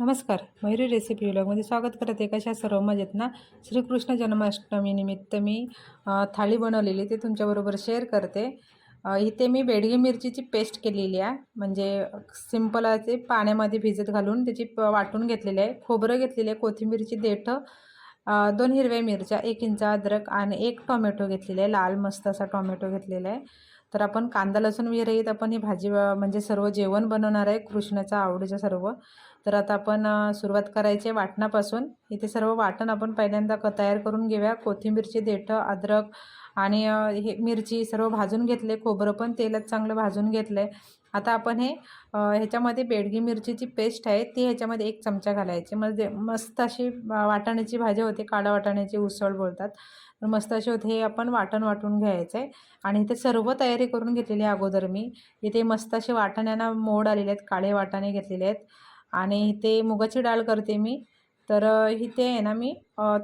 नमस्कार मयुरी रेसिपी व्लॉगमध्ये स्वागत करत. आहे कशा सर्व मजेत ना? श्रीकृष्ण जन्माष्टमीनिमित्त मी थाळी बनवलेली ते तुमच्याबरोबर शेअर करते. इथे मी बेडगी मिरचीची पेस्ट केलेली आहे. म्हणजे सिंपल असे पाण्यामध्ये भिजत घालून त्याची वाटून घेतलेली आहे. खोबरं घेतलेलं आहे कोथिंबीरची देठं दोन हिरव्या मिरच्या एक इंच अद्रक आणि एक टोमॅटो घेतलेला आहे. लाल मस्त असा टोमॅटो घेतलेला आहे. तर आपण कांदा लसूण विरहित आपण ही भाजी म्हणजे सर्व जेवण बनवणार आहे कृष्णाचा आवडीचं सर्व. तर आता आपण सुरुवात करायची आहे वाटणापासून. इथे सर्व वाटण आपण पहिल्यांदा क तयार करून घेऊया. कोथिंबीरची देठं अद्रक आणि हे मिरची सर्व भाजून घेतले. खोबरं पण तेलात चांगलं भाजून घेतलं आहे आता आपण हे ह्याच्यामध्ये बेडगी मिरचीची पेस्ट आहे ती ह्याच्यामध्ये एक चमचा घालायची. म्हणजे मस्त अशी वाटाण्याची भाजी होते काळा वाटाण्याची उसळ बोलतात. मस्त अशी होते हे आपण वाटण वाटून घ्यायचं. आहे आणि इथे सर्व तयारी करून घेतलेली आहे अगोदर मी. इथे मस्त असे वाटाण्यांना मोड आलेले आहेत काळे वाटाणे घेतलेले आहेत. आणि इथे मुगाची डाळ करते मी. तर इथे आहे ना मी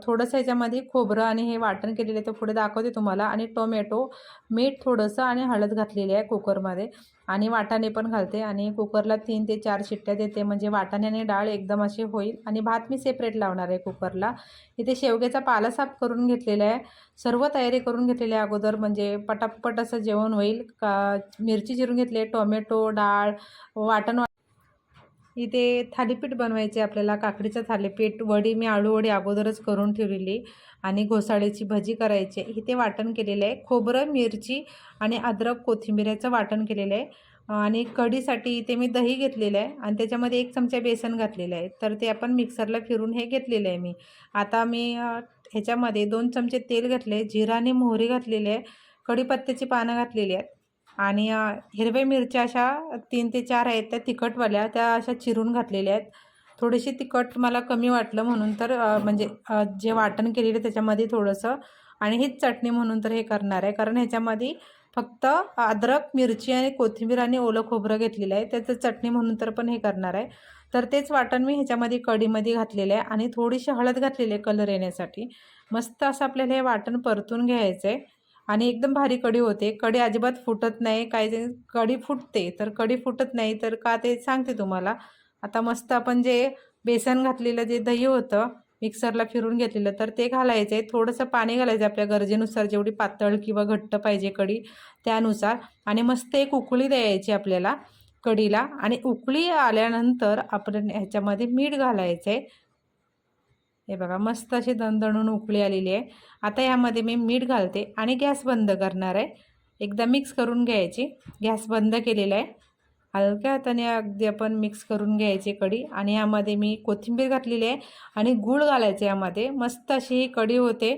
थोडंसं याच्यामध्ये खोबरं आणि हे वाटण केलेलं आहे ते पुढे दाखवते तुम्हाला. आणि टोमॅटो मीठ थोडंसं आणि हळद घातलेली आहे कुकरमध्ये. आणि वाटाणे पण घालते. आणि कुकरला तीन ते चार शिट्ट्या देते. म्हणजे वाटाणे आणि डाळ एकदम अशी होईल. आणि भात मी सेपरेट लावणार आहे कुकरला. इथे शेवग्याचा पाला साफ करून घेतलेला आहे. सर्व तयारी करून घेतलेली आहे अगोदर. म्हणजे पटापट असं जेवण होईल. का मिरची चिरून घेतली आहे टोमॅटो डाळ वाटण इथे थालीपीठ बनवायचे आपल्याला काकडीचं थालीपीठ वडी मी आळू वडी अगोदरच करून ठेवलेली आणि घोसाळ्याची भजी करायची आहे. इथे वाटण केलेलं आहे. खोबरं मिरची आणि अद्रक कोथिंबिऱ्याचं वाटण केलेलं आहे. आणि कढीसाठी इथे मी दही घेतलेलं आहे आणि त्याच्यामध्ये एक चमचा बेसन घातलेलं आहे. तर ते आपण मिक्सरला फिरून हे घेतलेलं आहे मी. आता मी ह्याच्यामध्ये दोन चमचे तेल घातले जिरा आणि मोहरी घातलेली आहे. कढीपत्त्याची पानं घातलेली आहेत. आणि हिरव्या मिरच्या अशा तीन ते चार आहेत त्या तिखटवाल्या त्या अशा चिरून घातलेल्या आहेत. थोडीशी तिखट मला कमी वाटलं म्हणून तर म्हणजे जे वाटण केलेलं त्याच्यामध्ये थोडंसं आणि हीच चटणी म्हणून तर हे करणार आहे. कारण ह्याच्यामध्ये फक्त अद्रक मिरची आणि कोथिंबीर आणि ओलं खोबरं घेतलेलं आहे. त्याचं चटणी म्हणून तर पण हे करणार आहे. तर तेच वाटण मी ह्याच्यामध्ये कढीमध्ये घातलेलं आहे आणि थोडीशी हळद घातलेली आहे कलर येण्यासाठी. मस्त असं आपल्याला हे वाटण परतून घ्यायचं आहे. आणि एकदम भारी कढी होते. कढी अजिबात फुटत नाही. काही ते कढी फुटते तर कढी फुटत नाही तर का ते सांगते तुम्हाला. आता मस्त आपण जे बेसन घातलेलं जे दही होतं मिक्सरला फिरून घेतलेलं तर ते घालायचं. आहे थोडंसं पाणी घालायचं आपल्या गरजेनुसार जेवढी पातळ किंवा घट्ट पाहिजे कढी त्यानुसार. आणि मस्त एक उकळी द्यायची आपल्याला कढीला. आणि उकळी आल्यानंतर आपण ह्याच्यामध्ये मीठ घालायचं आहे हे बघा मस्त अशी दणदणून उकळी आलेली आहे. आता यामध्ये मी मीठ घालते आणि गॅस बंद करणार आहे. एकदा मिक्स करून घ्यायची. गॅस बंद केलेला आहे. हलक्या हाताने अगदी आपण मिक्स करून घ्यायची कढी आणि यामध्ये मी कोथिंबीर घातलेली आहे आणि गूळ घालायचं यामध्ये मस्त अशी ही कढी होते.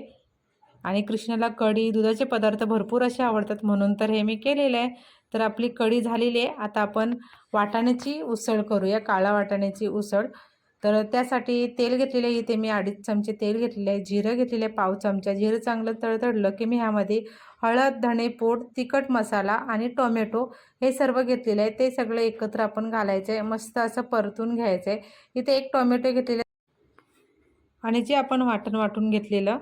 आणि कृष्णाला कढी दुधाचे पदार्थ भरपूर असे आवडतात म्हणून तर हे मी केलेलं आहे. तर आपली कढी झालेली आहे. आता आपण वाटाण्याची उसळ करूया काळा वाटाण्याची उसळ. तर त्यासाठी तेल घेतलेलं आहे. इथे मी अडीच चमचे तेल घेतलेले आहे. जिरं घेतलेलं आहे. पाव चमचा. जिरं चांगलं तळतळलं की मी ह्यामध्ये हळद धणे पोट तिखट मसाला आणि टोमॅटो हे सर्व घेतलेलं आहे. ते सगळं एकत्र आपण घालायचं आहे. मस्त असं परतून घ्यायचं आहे. इथे एक टोमॅटो घेतलेलं आणि जे आपण वाटण वाटून घेतलेलं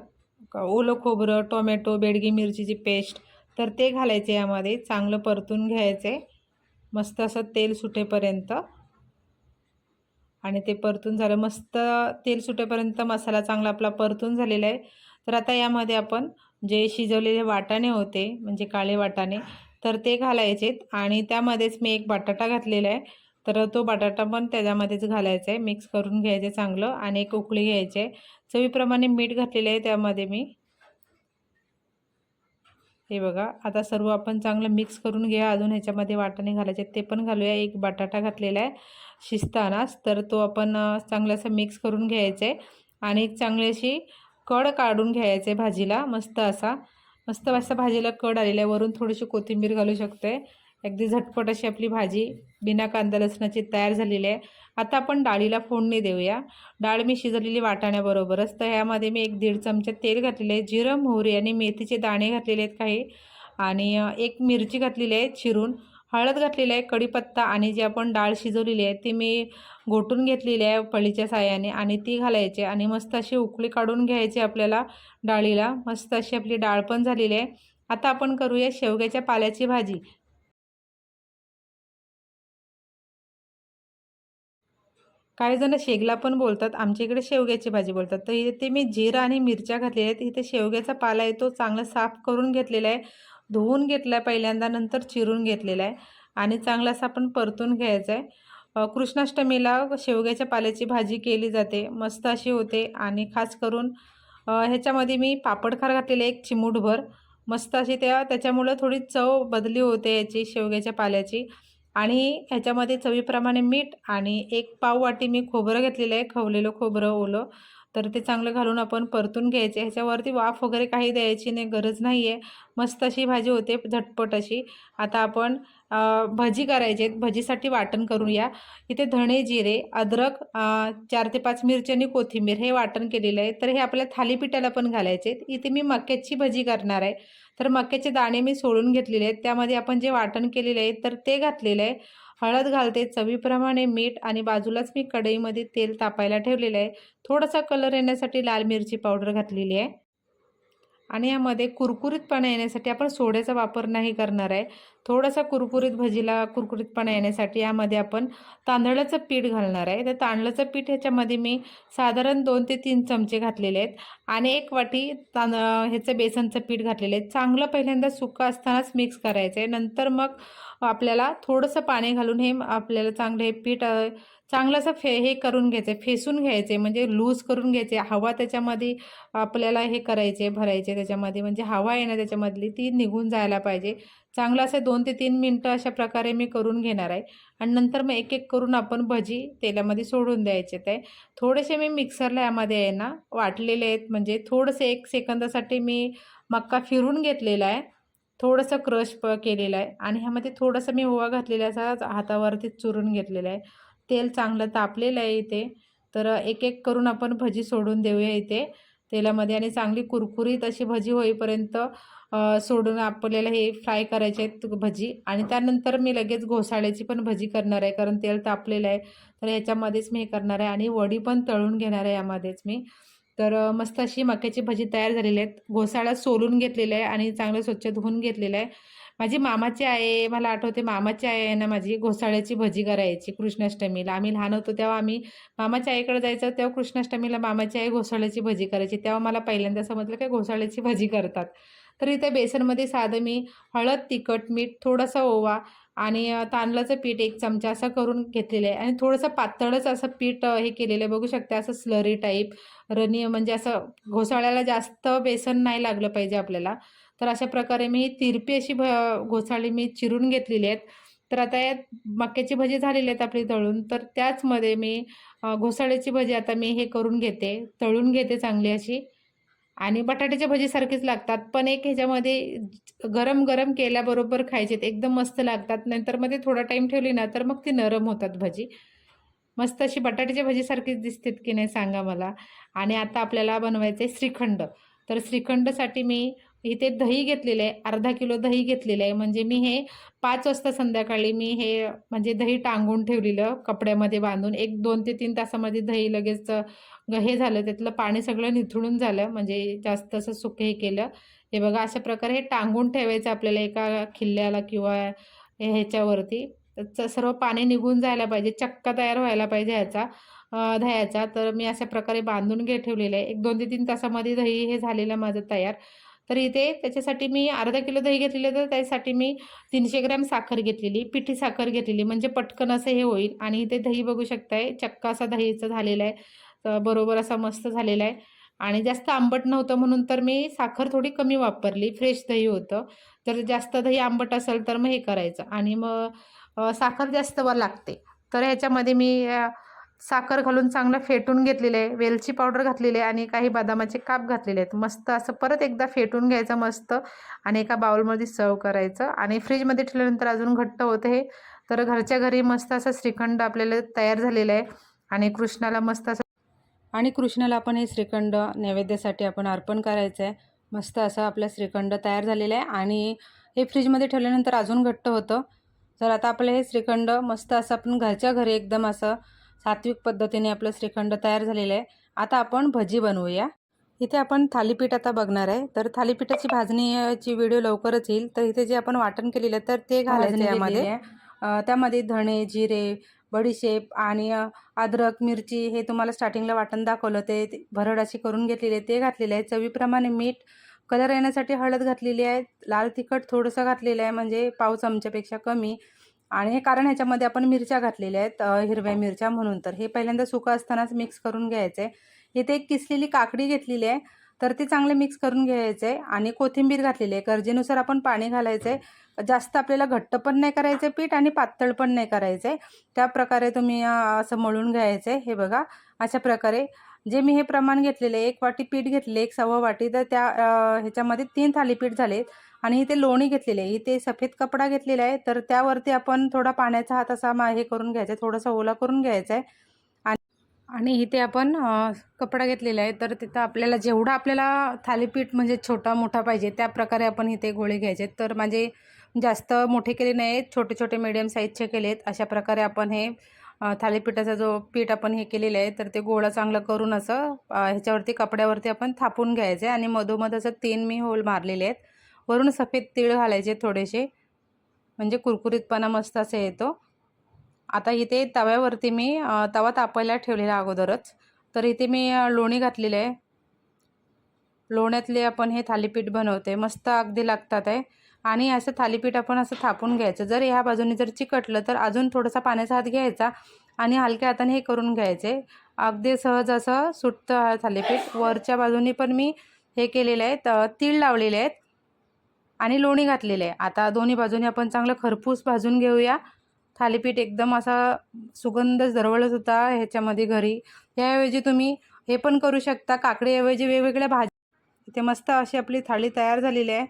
ओलं खोबरं टोमॅटो बेडगी मिरचीची पेस्ट तर ते घालायचे यामध्ये. चांगलं परतून घ्यायचं आहे. मस्त असं तेल सुटेपर्यंत. आणि ते परतून झालं. मस्त तेल सुटेपर्यंत मसाला चांगला आपला परतून झालेला आहे. तर आता यामध्ये आपण जे शिजवलेले वाटाणे होते म्हणजे काळे वाटाणे तर ते घालायचेत आणि त्यामध्येच मी एक बटाटा घातलेला आहे. तर तो बटाटा पण त्याच्यामध्येच घालायचा आहे. मिक्स करून घ्यायचं चांगलं. आणि एक उकळी घ्यायची आहे. चवीप्रमाणे मीठ घातलेलं आहे त्यामध्ये मी. हे बघा आता सर्व आपण चांगलं मिक्स करून घ्या अजून ह्याच्यामध्ये वाटाणे घालायचे ते पण घालूया. एक बटाटा घातलेला आहे शिजतानाच तर तो आपण चांगलं असं मिक्स करून घ्यायचं आहे आणि एक चांगली अशी कड काढून घ्यायचं भाजीला मस्त असा. मस्त असा भाजीला कड आलेला आहे. वरून थोडीशी कोथिंबीर घालू शकते. अगदी झटपट अशी आपली भाजी बिना कांदा लसणाची तयार झालेली आहे. आता आपण डाळीला फोडणी देऊया. डाळ मी शिजवलेली वाटाण्याबरोबरच तर ह्यामध्ये मी एक दीड चमचा तेल घातलेले आहे जिरं मोहरी आणि मेथीचे दाणे घातलेले आहेत काही. आणि एक मिरची घातलेली आहे चिरून हळद घातलेली आहे कढीपत्ता आणि जी आपण डाळ शिजवलेली आहे ती मी घोटून घेतलेली आहे पळीच्या साह्याने आणि ती घालायची आणि मस्त अशी उकळी काढून घ्यायची आपल्याला डाळीला. मस्त अशी आपली डाळ पण झालेली आहे. आता आपण करूया शेवग्याच्या पाल्याची भाजी. काही जण शेगला पण बोलतात. आमच्या इकडे शेवग्याची भाजी बोलतात. तर इथे मी जिरा आणि मिरच्या घातलेल्या आहेत. इथे शेवग्याचा पाला आहे. तो चांगला साफ करून घेतलेला आहे. धुवून घेतला आहे पहिल्यांदा नंतर चिरून घेतलेला आहे. आणि चांगला असा आपण परतून घ्यायचा आहे. कृष्णाष्टमीला शेवग्याच्या पाल्याची भाजी केली जाते. मस्त अशी होते. आणि खास करून ह्याच्यामध्ये मी पापडखार घातलेले एक चिमूटभर. मस्त अशी त्या त्याच्यामुळं थोडी चव बदली होते याची शेवग्याच्या पाल्याची. आणि ह्याच्यामध्ये चवीप्रमाणे मीठ आणि एक पाव वाटी मी खोबरं घेतलेलं आहे खवलेलं खोबरं ओलं. तर ते चांगलं घालून आपण परतून घ्यायचे. ह्याच्यावरती वाफ वगैरे काही द्यायची नाही गरज नाही आहे मस्त अशी भाजी होते झटपट अशी. आता आपण भजी करायचे आहेत. भजीसाठी वाटण करूया. इथे धणे जिरे अद्रक चार ते पाच मिरची आणि कोथिंबीर हे वाटण केलेलं आहे. तर हे आपल्या थालीपीठाला पण घालायचे आहेत. इथे मी मक्याची भजी करणार आहे. तर मक्याचे दाणे मी सोडून घेतलेले आहेत. त्यामध्ये आपण जे वाटण केलेलं आहे तर ते घातलेलं आहे. हळद घालते चवीप्रमाणे मीठ आणि बाजूलाच मी कढईमध्ये तेल तापायला ठेवलेलं आहे. थोडासा कलर येण्यासाठी लाल मिरची पावडर घातलेली आहे. आणि यामध्ये कुरकुरीतपणा येण्यासाठी आपण सोड्याचा वापर नाही करणार आहे. थोडासा कुरकुरीत भजीला कुरकुरीतपणा येण्यासाठी यामध्ये आपण तांदळाचं पीठ घालणार आहे. तर तांदळाचं पीठ ह्याच्यामध्ये मी साधारण दोन ते तीन चमचे घातलेले आहेत. आणि एक वाटी तांद ह्याचं बेसनचं पीठ घातलेलं आहे. चांगलं पहिल्यांदा सुकं असतानाच मिक्स करायचं आहे. नंतर मग आपल्याला थोडंसं पाणी घालून हे आपल्याला चांगलं हे पीठ चांगलं असं फे हे करून घ्यायचं आहे फेसून घ्यायचे म्हणजे लूज करून घ्यायचे. हवा त्याच्यामध्ये आपल्याला हे करायचे भरायचे त्याच्यामध्ये म्हणजे हवा आहे ना त्याच्यामधली ती निघून जायला पाहिजे. चांगलं असं दोन ते तीन मिनटं अशा प्रकारे मी करून घेणार आहे. आणि नंतर मग एक एक करून आपण भजी तेलामध्ये सोडून द्यायचे ते. थोडेसे मी मिक्सरला यामध्ये आहे ना वाटलेले आहेत. म्हणजे थोडंसं एक सेकंदासाठी मी मक्का फिरून घेतलेला आहे. थोडंसं क्रश प केलेलं आहे. आणि ह्यामध्ये थोडंसं मी ओवा घातलेला आहे असा हातावरती चुरून घेतलेला आहे. तेल चांगलं तापलेलं आहे इथे. तर एक एक करून आपण भजी सोडून देऊया इथे. तेलामध्ये आणि चांगली कुरकुरीत अशी भजी होईपर्यंत सोडून आपल्याला हे फ्राय करायचे आहेत भजी. आणि त्यानंतर मी लगेच घोसाळ्याची पण भजी करणार आहे कारण तेल तापलेलं आहे. तर ह्याच्यामध्येच मी हे करणार आहे आणि वडी पण तळून घेणार आहे यामध्येच मी. तर मस्त अशी मक्याची भजी तयार झालेली आहेत. घोसाळा सोलून घेतलेला आहे आणि चांगलं स्वच्छ धुवून घेतलेलं आहे. माझी मामाची आहे मला आठवते मामाची आई आहे ना माझी घोसाळ्याची भजी करायची कृष्णाष्टमीला. आम्ही लहान होतो तेव्हा आम्ही मामाच्या आईकडे जायचं तेव्हा कृष्णाष्टमीला मामाची आई घोसाळ्याची भजी करायची. तेव्हा मला पहिल्यांदा समजलं की घोसाळ्याची भजी करतात. तर इथे बेसनमध्ये साधं मी हळद तिखट मीठ थोडासा ओवा आणि तांदळाचं पीठ एक चमचा असं करून घेतलेलं आहे. आणि थोडंसं पातळच असं पीठ हे केलेलं आहे. बघू शकता असं स्लरी टाईप रनी म्हणजे असं घोसाळ्याला जास्त बेसन नाही लागलं पाहिजे आपल्याला. तर अशा प्रकारे मी तिरपी अशी भ घोसाळी मी चिरून घेतलेली आहेत. तर आता यात मक्याची भजी झालेली आहेत आपली तळून. तर त्याचमध्ये मी घोसाळ्याची भजी आता मी हे करून घेते. तळून घेते चांगली अशी. आणि बटाट्याच्या भजीसारखीच लागतात. पण एक ह्याच्यामध्ये गरम गरम केल्याबरोबर खायचेत एकदम मस्त लागतात. नंतर मध्ये थोडा टाईम ठेवली ना तर मग ती नरम होतात भजी. मस्त अशी बटाट्याच्या भजीसारखीच दिसतात की नाही सांगा मला. आणि आता आपल्याला बनवायचं आहे श्रीखंड. तर श्रीखंडसाठी मी इथे दही घेतलेलं आहे अर्धा किलो दही घेतलेलं आहे. म्हणजे मी हे पाच वाजता संध्याकाळी मी हे म्हणजे दही टांगून ठेवलेलं कपड्यामध्ये बांधून. एक दोन ते तीन तासामध्ये दही लगेच हे झालं त्यातलं पाणी सगळं निथळून झालं. म्हणजे जास्त असं सुकं हे केलं. हे बघा अशा प्रकारे हे टांगून ठेवायचं आपल्याला एका खिल्ल्याला किंवा ह्याच्यावरती. त्याचं सर्व पाणी निघून जायला पाहिजे चक्का तयार व्हायला पाहिजे ह्याचा दह्याचा. तर मी अशा प्रकारे बांधून घे ठेवलेलं आहे. एक दोन ते तीन तासामध्ये दही हे झालेलं माझं तयार. तर इथे त्याच्यासाठी मी अर्धा किलो दही घेतलेलं तर त्यासाठी मी तीनशे ग्रॅम साखर घेतलेली पिठी साखर घेतलेली म्हणजे पटकन असं हे होईल. आणि इथे दही बघू शकताय चक्का असा दहीचं झालेला आहे. तर बरोबर असा मस्त झालेला आहे. आणि जास्त आंबट नव्हतं म्हणून तर मी साखर थोडी कमी वापरली. फ्रेश दही होतं. तर जास्त दही आंबट असेल तर मग हे करायचं. आणि मग साखर जास्त व लागते. तर ह्याच्यामध्ये मी साखर घालून चांगलं फेटून घेतलेलं आहे वेलची पावडर घातलेली आहे आणि काही बदामाचे काप घातलेले आहेत. मस्त असं परत एकदा फेटून घ्यायचं मस्त आणि एका बाउलमध्ये सर्व करायचं. आणि फ्रीजमध्ये ठेवल्यानंतर अजून घट्ट होतं हे. तर घरच्या घरी मस्त असं श्रीखंड आपल्याला तयार झालेलं आहे. आणि कृष्णाला मस्त असं आणि कृष्णाला आपण हे श्रीखंड नैवेद्यासाठी आपण अर्पण करायचं आहे. मस्त असं आपलं श्रीखंड तयार झालेलं आहे. आणि हे फ्रीजमध्ये ठेवल्यानंतर अजून घट्ट होतं. तर आता आपलं हे श्रीखंड मस्त असं आपण घरच्या घरी एकदम असं सात्विक पद्धतीने आपलं श्रीखंड तयार झालेलं आहे. आता आपण भजी बनवूया. इथे आपण थालीपीठ आता बघणार आहे. तर थालीपीठाची भाजणीची व्हिडिओ लवकरच येईल. तर इथे जे आपण वाटण केलेलं आहे तर ते घालायचं यामध्ये. त्यामध्ये धणे जिरे बडीशेप आणि अद्रक मिरची हे तुम्हाला स्टार्टिंगला वाटण दाखवलं. ते ते भरड अशी करून घेतलेली आहे. ते घातलेले आहे. चवीप्रमाणे मीठ कलर येण्यासाठी हळद घातलेली आहे. लाल तिखट थोडंसं घातलेलं आहे. म्हणजे पाव चमच्यापेक्षा कमी. आणि हे कारण ह्याच्यामध्ये आपण मिरच्या घातलेल्या आहेत हिरव्या मिरच्या म्हणून. तर हे पहिल्यांदा सुकं असतानाच मिक्स करून घ्यायचं. आहे इथे एक किसलेली काकडी घेतलेली आहे तर ते चांगले मिक्स करून घ्यायचे आणि कोथिंबीर घातलेली आहे. गरजेनुसार आपण पाणी घालायचं. आहे जास्त आपल्याला घट्ट पण नाही करायचं पीठ आणि पातळ पण नाही करायचं. त्याप्रकारे त्या प्रकारे तुम्ही असं मळून घ्यायचं. हे बघा अशा प्रकारे. जे मी हे प्रमाण घेतलेले आहे एक वाटी पीठ घेतले एक सव्वा वाटी. तर त्या ह्याच्यामध्ये तीन थालीपीठ झाले आणि इथे लोणी घेतलेली आहे. इथे सफेद कपडा घेतलेला आहे. तर त्यावरती आपण थोडा पाण्याचा हात असा मा हे करून घ्यायचा आहे. थोडासा ओला करून घ्यायचा आहे. आणि आणि इथे आपण कपडा घेतलेला आहे. तर तिथं आपल्याला जेवढा आपल्याला थालीपीठ म्हणजे छोटा मोठा पाहिजे त्या प्रकारे आपण इथे गोळे घ्यायचे आहेत. तर माझे जास्त मोठे केले नाही आहेत छोटे छोटे मीडियम साईजचे केले आहेत. अशा प्रकारे आपण हे थालीपीठाचा जो पीठ आपण हे केलेलं आहे तर ते गोळा चांगलं करून असं ह्याच्यावरती कपड्यावरती आपण थापून घ्यायचं आहे. आणि मधोमध असं तीन मी होल मारलेले आहेत. वरून सफेद तीळ घालायचे थोडेसे. म्हणजे कुरकुरीतपणा मस्त असा येतो. आता इथे तव्यावरती मी तवा तापायला ठेवलेला अगोदरच. तर इथे मी लोणी घातलेलं आहे. लोण्यातले आपण हे थालीपीठ बनवते. मस्त अगदी लागतात आहे. आणि असं थालीपीठ आपण असं थापून घ्यायचं. जर ह्या बाजूने जर चिकटलं तर अजून थोडासा पाण्याचा हात घ्यायचा आणि हलक्या हाताने हे करून घ्यायचे. अगदी सहज असं सुटतं हा थालीपीठ. वरच्या बाजूने पण मी हे केलेलं आहे. तर तीळ लावलेले आहेत. आणि लोणी घातलेले आहे. आता दोन्ही बाजूने आपण चांगलं खरपूस भाजून घेऊया. थालीपीठ एकदम असा सुगंध दरवळत होता ह्याच्यामध्ये घरी. याऐवजी तुम्ही हे पण करू शकता. काकडीऐवजी वेगवेगळ्या भाज्या. इथे मस्त अशी आपली थाळी तयार झालेली आहे.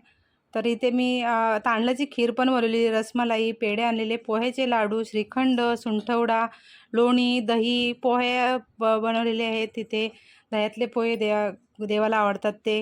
तर इथे मी तांदळाची खीर पण बनवलेली रसमलाई पेढे आणलेले पोह्याचे लाडू श्रीखंड सुंठवडा लोणी दही पोहे ब बनवलेले आहेत. तिथे दह्यातले पोहे देवा देवाला आवडतात ते.